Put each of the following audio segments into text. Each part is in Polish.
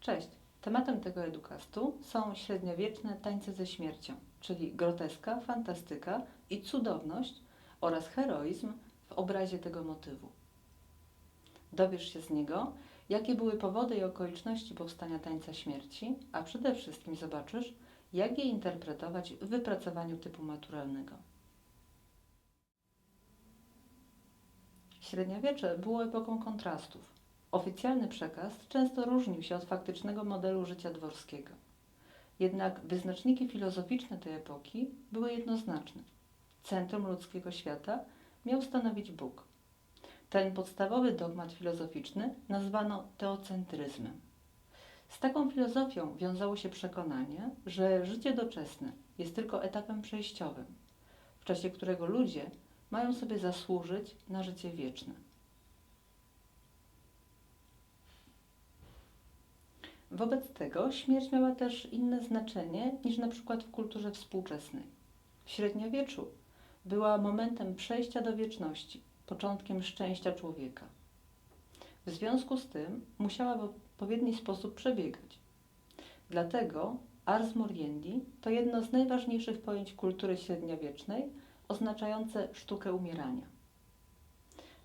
Cześć. Tematem tego edukastu są średniowieczne tańce ze śmiercią, czyli groteska, fantastyka i cudowność oraz heroizm w obrazie tego motywu. Dowiesz się z niego, jakie były powody i okoliczności powstania tańca śmierci, a przede wszystkim zobaczysz, jak je interpretować w wypracowaniu typu maturalnego. Średniowiecze było epoką kontrastów. Oficjalny przekaz często różnił się od faktycznego modelu życia dworskiego. Jednak wyznaczniki filozoficzne tej epoki były jednoznaczne. Centrum ludzkiego świata miał stanowić Bóg. Ten podstawowy dogmat filozoficzny nazwano teocentryzmem. Z taką filozofią wiązało się przekonanie, że życie doczesne jest tylko etapem przejściowym, w czasie którego ludzie mają sobie zasłużyć na życie wieczne. Wobec tego śmierć miała też inne znaczenie niż na przykład w kulturze współczesnej. W średniowieczu była momentem przejścia do wieczności, początkiem szczęścia człowieka. W związku z tym musiała odpowiedni sposób przebiegać. Dlatego ars moriendi to jedno z najważniejszych pojęć kultury średniowiecznej, oznaczające sztukę umierania.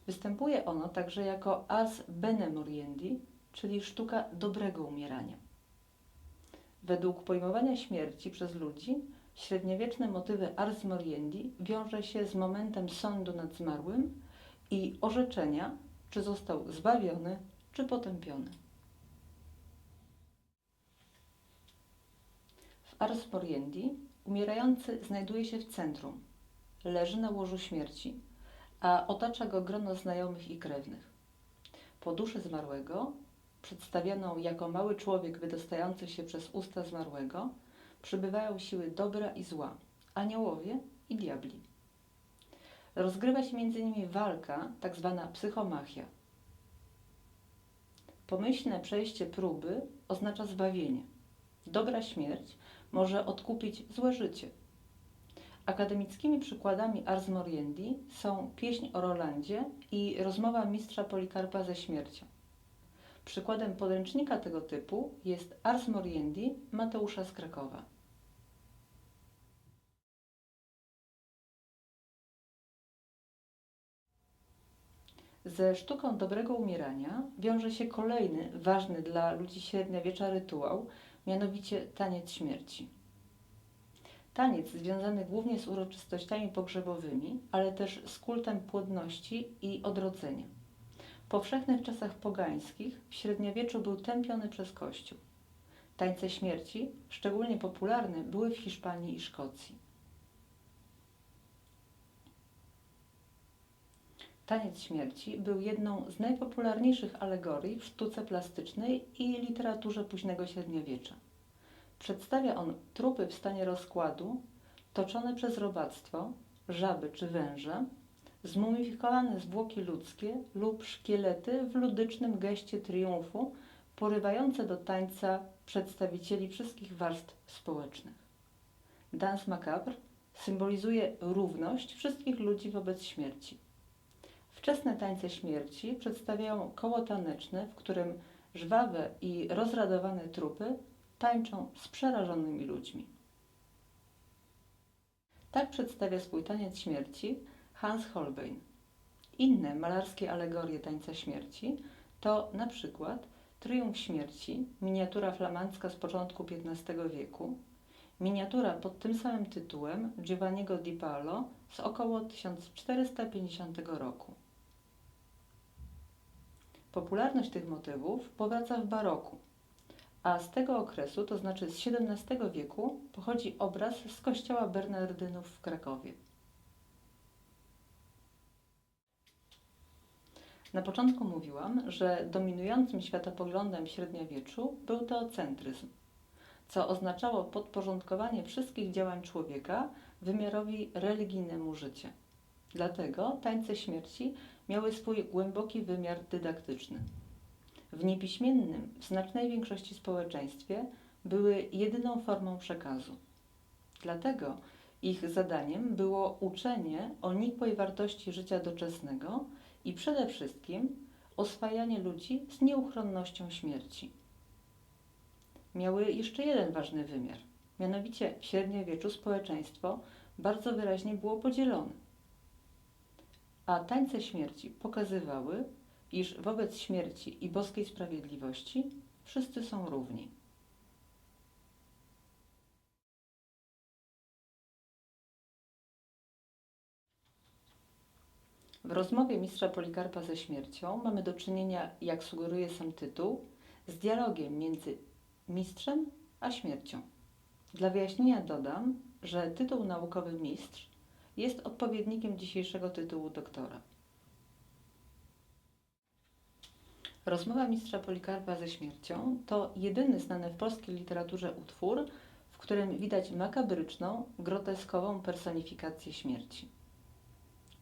Występuje ono także jako ars bene moriendi, czyli sztuka dobrego umierania. Według pojmowania śmierci przez ludzi, średniowieczne motywy ars moriendi wiąże się z momentem sądu nad zmarłym i orzeczenia, czy został zbawiony, czy potępiony. W ars moriendi umierający znajduje się w centrum, leży na łożu śmierci, a otacza go grono znajomych i krewnych. Po duszy zmarłego przedstawioną jako mały człowiek wydostający się przez usta zmarłego, przybywają siły dobra i zła, aniołowie i diabli. Rozgrywa się między nimi walka, tak zwana psychomachia. Pomyślne przejście próby oznacza zbawienie. Dobra śmierć może odkupić złe życie. Akademickimi przykładami Ars Moriendi są pieśń o Rolandzie i rozmowa mistrza Polikarpa ze śmiercią. Przykładem podręcznika tego typu jest Ars Moriendi Mateusza z Krakowa. Ze sztuką dobrego umierania wiąże się kolejny ważny dla ludzi średniowiecza rytuał, mianowicie taniec śmierci. Taniec związany głównie z uroczystościami pogrzebowymi, ale też z kultem płodności i odrodzenia w czasach pogańskich, w średniowieczu był tępiony przez Kościół. Tańce śmierci, szczególnie popularne, były w Hiszpanii i Szkocji. Taniec śmierci był jedną z najpopularniejszych alegorii w sztuce plastycznej i literaturze późnego średniowiecza. Przedstawia on trupy w stanie rozkładu, toczone przez robactwo, żaby czy węże, zmumifikowane zwłoki ludzkie lub szkielety w ludycznym geście triumfu, porywające do tańca przedstawicieli wszystkich warstw społecznych. Dans macabre symbolizuje równość wszystkich ludzi wobec śmierci. Wczesne tańce śmierci przedstawiają koło taneczne, w którym żwawe i rozradowane trupy tańczą z przerażonymi ludźmi. Tak przedstawia swój taniec śmierci Hans Holbein. Inne malarskie alegorie tańca śmierci to na przykład Triumf śmierci, miniatura flamandzka z początku XV wieku, miniatura pod tym samym tytułem Giovanniego di Paolo z około 1450 roku. Popularność tych motywów powraca w baroku, a z tego okresu, to znaczy z XVII wieku, pochodzi obraz z kościoła Bernardynów w Krakowie. Na początku mówiłam, że dominującym światopoglądem średniowieczu był teocentryzm, co oznaczało podporządkowanie wszystkich działań człowieka wymiarowi religijnemu życia. Dlatego tańce śmierci miały swój głęboki wymiar dydaktyczny. W niepiśmiennym, w znacznej większości społeczeństwie były jedyną formą przekazu. Dlatego Ich zadaniem było uczenie o nikłej wartości życia doczesnego i przede wszystkim oswajanie ludzi z nieuchronnością śmierci. Miały jeszcze jeden ważny wymiar. Mianowicie w średniowieczu społeczeństwo bardzo wyraźnie było podzielone. A tańce śmierci pokazywały, iż wobec śmierci i boskiej sprawiedliwości wszyscy są równi. W rozmowie mistrza Polikarpa ze śmiercią mamy do czynienia, jak sugeruje sam tytuł, z dialogiem między mistrzem a śmiercią. Dla wyjaśnienia dodam, że tytuł naukowy mistrz jest odpowiednikiem dzisiejszego tytułu doktora. Rozmowa mistrza Polikarpa ze śmiercią to jedyny znany w polskiej literaturze utwór, w którym widać makabryczną, groteskową personifikację śmierci.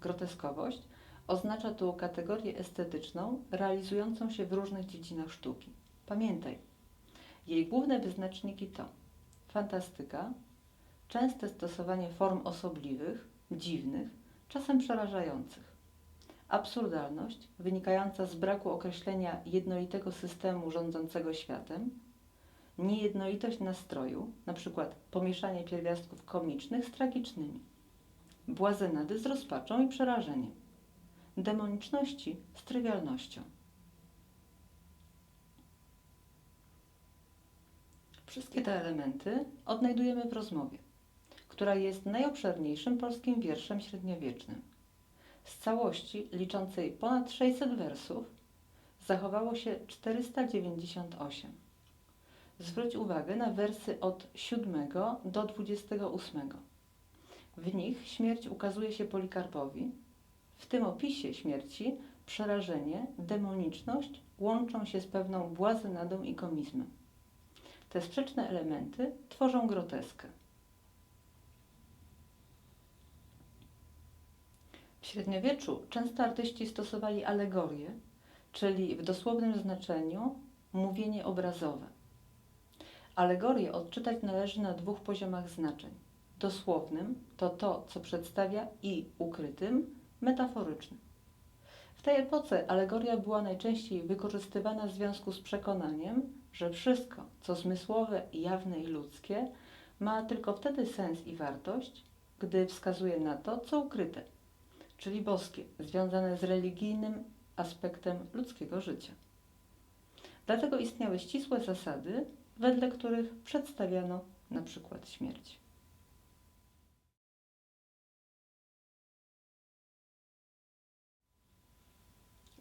Groteskowość oznacza tu kategorię estetyczną realizującą się w różnych dziedzinach sztuki. Pamiętaj, jej główne wyznaczniki to fantastyka, częste stosowanie form osobliwych, dziwnych, czasem przerażających, absurdalność wynikająca z braku określenia jednolitego systemu rządzącego światem, niejednolitość nastroju, np. pomieszanie pierwiastków komicznych z tragicznymi, błazenady z rozpaczą i przerażeniem, demoniczności z trywialnością. Wszystkie te elementy odnajdujemy w rozmowie, która jest najobszerniejszym polskim wierszem średniowiecznym. Z całości liczącej ponad 600 wersów zachowało się 498. Zwróć uwagę na wersy od 7 do 28. W nich śmierć ukazuje się Polikarpowi. W tym opisie śmierci przerażenie, demoniczność łączą się z pewną błazenadą i komizmem. Te sprzeczne elementy tworzą groteskę. Średniowieczu często artyści stosowali alegorie, czyli w dosłownym znaczeniu mówienie obrazowe. Alegorię odczytać należy na dwóch poziomach znaczeń. Dosłownym to to, co przedstawia, i ukrytym metaforycznym. W tej epoce alegoria była najczęściej wykorzystywana w związku z przekonaniem, że wszystko, co zmysłowe, jawne i ludzkie, ma tylko wtedy sens i wartość, gdy wskazuje na to, co ukryte, czyli boskie, związane z religijnym aspektem ludzkiego życia. Dlatego istniały ścisłe zasady, wedle których przedstawiano na przykład śmierć.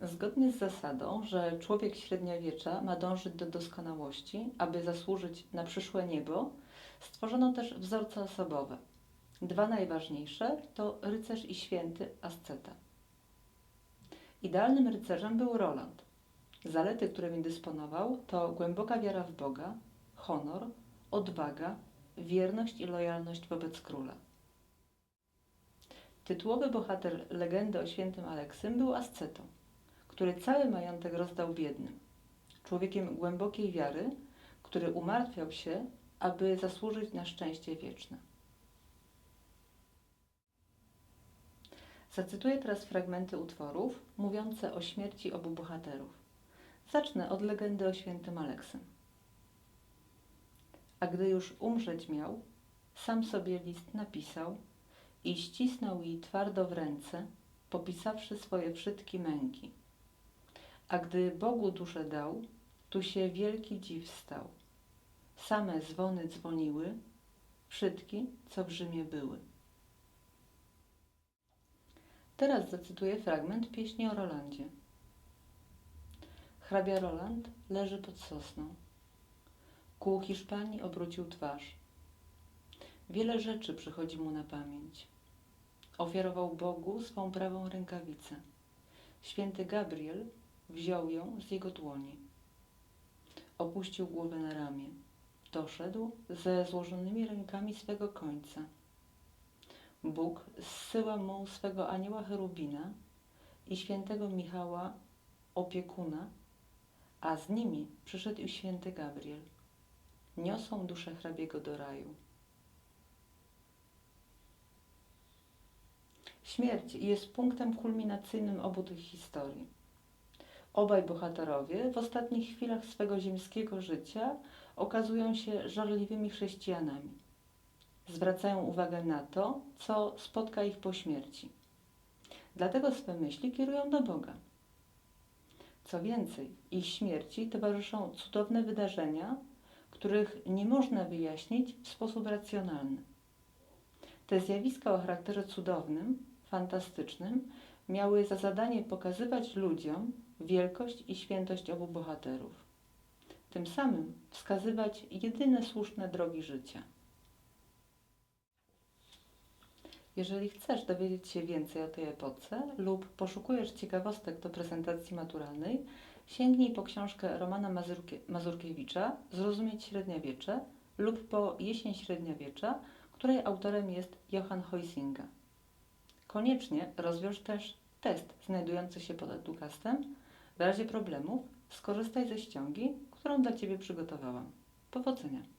Zgodnie z zasadą, że człowiek średniowiecza ma dążyć do doskonałości, aby zasłużyć na przyszłe niebo, stworzono też wzorce osobowe. Dwa najważniejsze to rycerz i święty asceta. Idealnym rycerzem był Roland. Zalety, którymi dysponował, to głęboka wiara w Boga, honor, odwaga, wierność i lojalność wobec króla. Tytułowy bohater legendy o świętym Aleksym był ascetą który cały majątek rozdał biednym. Człowiekiem głębokiej wiary, który umartwiał się, aby zasłużyć na szczęście wieczne. Zacytuję teraz fragmenty utworów mówiące o śmierci obu bohaterów. Zacznę od legendy o świętym Aleksym. A gdy już umrzeć miał, sam sobie list napisał i ścisnął jej twardo w ręce, popisawszy swoje wszystkie męki a gdy Bogu duszę dał, tu się wielki dziw stał. Same dzwony dzwoniły, wszystkie, co w Rzymie były. Teraz zacytuję fragment pieśni o Rolandzie. Hrabia Roland leży pod sosną. Ku Hiszpanii obrócił twarz. Wiele rzeczy przychodzi mu na pamięć. Ofiarował Bogu swą prawą rękawicę. Święty Gabriel Wziął ją z jego dłoni. Opuścił głowę na ramię. Doszedł ze złożonymi rękami swego końca. Bóg zsyła mu swego anioła cherubina i świętego Michała opiekuna, a z nimi przyszedł święty Gabriel. Niosą duszę hrabiego do raju. Śmierć jest punktem kulminacyjnym obu tych historii. Obaj bohaterowie w ostatnich chwilach swego ziemskiego życia okazują się żarliwymi chrześcijanami. Zwracają uwagę na to, co spotka ich po śmierci. Dlatego swe myśli kierują do Boga. Co więcej, ich śmierci towarzyszą cudowne wydarzenia, których nie można wyjaśnić w sposób racjonalny. Te zjawiska o charakterze cudownym, fantastycznym miały za zadanie pokazywać ludziom wielkość i świętość obu bohaterów. Tym samym wskazywać jedyne słuszne drogi życia. Jeżeli chcesz dowiedzieć się więcej o tej epoce lub poszukujesz ciekawostek do prezentacji maturalnej, sięgnij po książkę Romana Mazurkie- Mazurkiewicza Zrozumieć średniowiecze lub po Jesień średniowiecza, której autorem jest Johann Huizinga. Koniecznie rozwiąż też test znajdujący się pod edukastem. W razie problemów skorzystaj ze ściągi, którą dla Ciebie przygotowałam. Powodzenia!